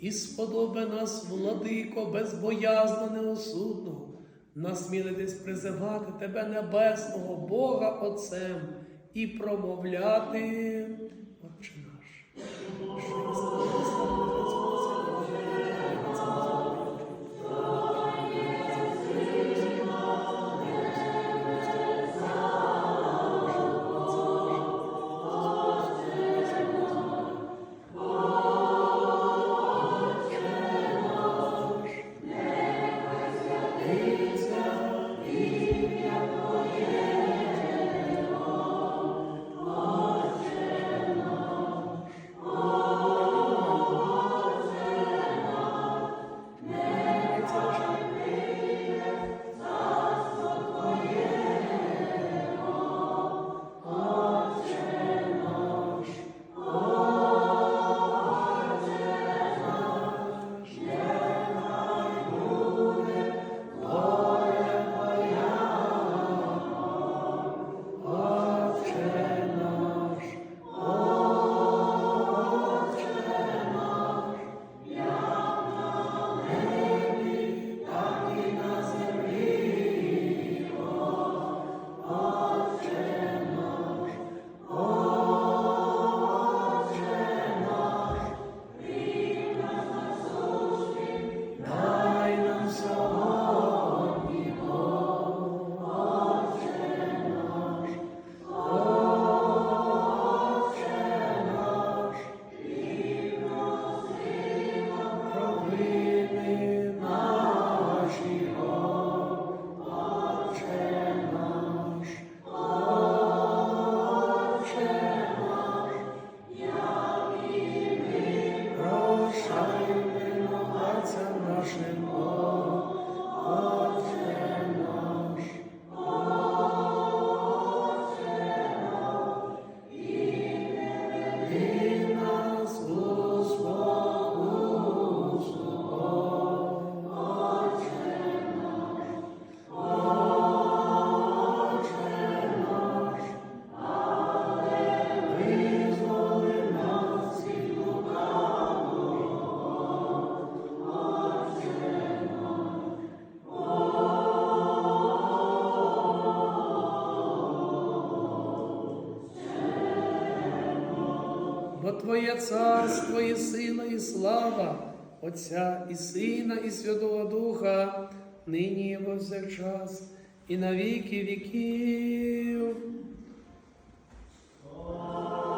і сподоби нас, владико, безбоязно неосудно, насмілитись призивати Тебе, небесного Бога Отцем, і промовляти, Отче наш. бо Твоє царство і сила, і слава, Отця і Сина, і Святого Духа, нині і час і на віки віків.